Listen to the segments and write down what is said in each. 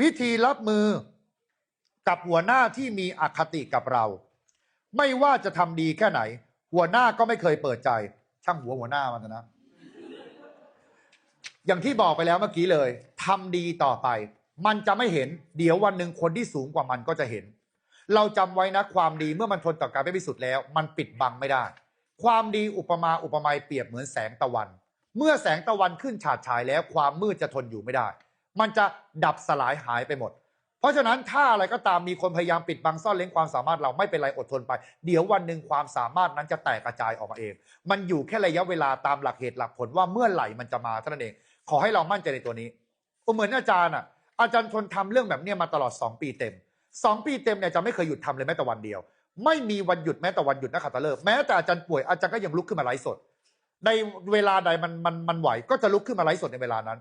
วิธีรับมือกับหัวหน้าที่มีอคติกับเรา ไม่ว่าจะทำดีแค่ไหน หัวหน้าก็ไม่เคยเปิดใจ ช่างหัวหัวหน้ามันนะ อย่างที่บอกไปแล้วเมื่อกี้เลยทำดีต่อไป มันจะไม่เห็น เดี๋ยววันหนึ่งคนที่สูงกว่ามันก็จะเห็น เราจำไว้นะความดีเมื่อมันทนต่อการไม่พิสูจน์แล้ว มันปิดบังไม่ได้ ความดีอุปมาอุปไมยเปรียบเหมือนแสงตะวัน เมื่อแสงตะวันขึ้นฉาดฉายแล้วความมืดจะทนอยู่ไม่ได้ มันจะดับสลายหายไปหมด เพราะฉะนั้นถ้าอะไรก็ตามมีคนพยายามปิดบังซ่อนเล้นความสามารถเราไม่เป็นไรอดทนไป เดี๋ยววันหนึ่งความสามารถนั้นจะแตกกระจายออกมาเอง มันอยู่แค่ระยะเวลาตามหลักเหตุหลักผลว่าเมื่อไหร่มันจะมาเท่านั้นเอง ขอให้เรามั่นใจในตัวนี้เหมือนอาจารย์อะอาจารย์ทนทำเรื่องแบบนี้มาตลอด 2 ปีเต็ม 2 ปีเต็มเนี่ยจะไม่เคยหยุดทำเลยแม้แต่วันเดียว ไม่มีวันหยุดแม้แต่วันหยุดนักขัตฤกษ์แม้แต่อาจารย์ป่วยอาจารย์ก็ยังลุกขึ้นมาไลฟ์สด ในเวลาใดมันมันมันไหวก็จะลุกขึ้นมาไลฟ์สดในเวลานั้น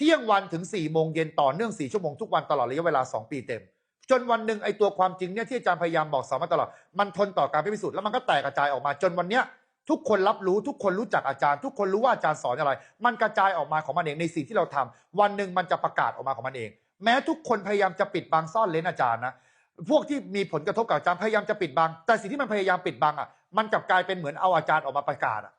ที่ยงวันถึง4ี่โมงเย็นต่อเนื่อง 4 ชั่วโมงทุกวันตลอดระยะเวลา 2 ปีเต็ม จนวันหนึ่งไอตัวความจริงเนี่ยที่อาจารย์พยายามบอกสอนมาตลอด มันทนต่อการพิสูจน์แล้วมันก็แตกกระจายออกมาจนวันเนี้ยทุกคนรับรู้ทุกคนรู้จักอาจารย์ ทุกคนรู้ว่าอาจารย์สอนอะไร มันกระจายออกมาของมันเองในสิ่งที่เราทำวันหนึ่งมันจะประกาศออกมาของมันเอง แม้ทุกคนพยายามจะปิดบังซ่อนเลนอาจารย์นะพวกที่มีผลกระทบกับอาจารย์พยายามจะปิดบัง แต่สิ่งที่มันพยายามปิดบังอะมันกลับกลายเป็นเหมือนเอาอาจารย์ออกมาประกาศอะ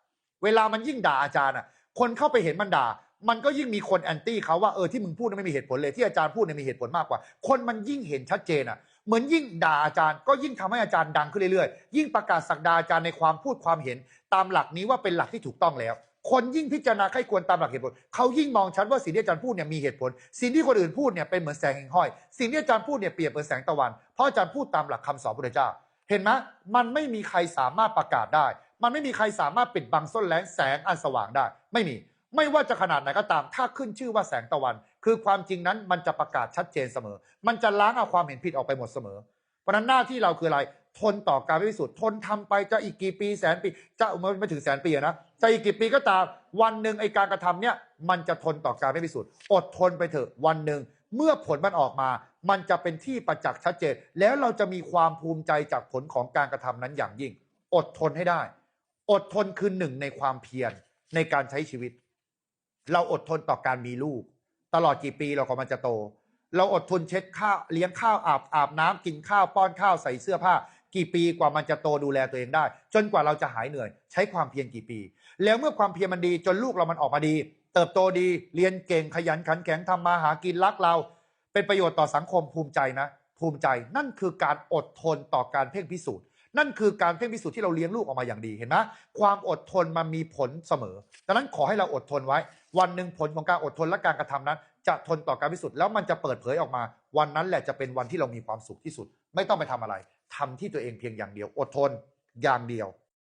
เวลามันยิ่งด่าอาจารย์อะคนเข้าไปเห็นมันด่า มันก็ยิ่งมีคนแอนตี้เขาว่าเออที่มึงพูดนั้นไม่มีเหตุผลเลยที่อาจารย์พูดเนี่ยมีเหตุผลมากกว่า คนมันยิ่งเห็นชัดเจนอะเหมือนยิ่งด่าอาจารย์ก็ยิ่งทำให้อาจารย์ดังขึ้นเรื่อยๆ ยิ่งประกาศสักดาอาจารย์ในความพูดความเห็น ตามหลักนี้ว่าเป็นหลักที่ถูกต้องแล้ว คนยิ่งพิจารณาใครควรตามหลักเหตุผลเขายิ่งมองชัดว่าสิ่งที่อาจารย์พูดเนี่ยมีเหตุผล สิ่งที่คนอื่นพูดเนี่ยเป็นเหมือนแสงแห่งห้อย สิ่งที่อาจารย์พูดเนี่ยเปรียบเหมือนแสงตะวัน เพราะอาจารย์พูดตามหลักคำสอนพระพุทธเจ้า เห็นไหมมันไม่มีใครสามารถประกาศได้ มันไม่มีใครสามารถปิดบังส้นแรงแสงอันสว่างได้ ไม่มี ไม่ว่าจะขนาดไหนก็ตาม ถ้าขึ้นชื่อว่าแสงตะวัน คือความจริงนั้นมันจะประกาศชัดเจนเสมอ มันจะล้างเอาความเห็นผิดออกไปหมดเสมอ เพราะนั้นหน้าที่เราคืออะไร ทนต่อการไม่พิสูจน์ทนทำไปจะอีกกี่ปีแสนปี จะมันไม่ถึงแสนปีนะจะอีกกี่ปีก็ตาม วันหนึ่งไอการกระทำเนี่ยมันจะทนต่อการไม่พิสูจน์ อดทนไปเถอะวันหนึ่งเมื่อผลมันออกมา มันจะเป็นที่ประจักษ์ชัดเจน แล้วเราจะมีความภูมิใจจากผลของการกระทำนั้นอย่างยิ่ง อดทนให้ได้ อดทนคือหนึ่งในความเพียรในการใช้ชีวิต เราอดทนต่อการมีลูก ตลอดกี่ปีเราก็มันจะโต เราอดทนเช็ดข้าวเลี้ยงข้าวอาบอาบน้ำกินข้าวป้อนข้าวใส่เสื้อผ้า กี่ปีกว่ามันจะโตดูแลตัวเองได้ จนกว่าเราจะหายเหนื่อย ใช้ความเพียรกี่ปี แล้วเมื่อความเพียรมันดี จนลูกเรามันออกมาดี เติบโตดีเรียนเก่งขยันขันแข็งทำมาหากินรักเรา เป็นประโยชน์ต่อสังคมภูมิใจนะ ภูมิใจนั่นคือการอดทนต่อการเพ่งพิสูจน์ นั่นคือการเพ่งพิสูจน์ที่เราเลี้ยงลูกออกมาอย่างดีเห็นไหมความอดทนมันมีผลเสมอดังนั้นขอให้เราอดทนไว้ วันหนึ่งผลของการอดทนและการกระทำนั้น จะทนต่อการพิสูจน์แล้วมันจะเปิดเผยออกมา วันนั้นแหละจะเป็นวันที่เรามีความสุขที่สุด ไม่ต้องไปทำอะไรทำที่ตัวเองเพียงอย่างเดียว อดทนอย่างเดียว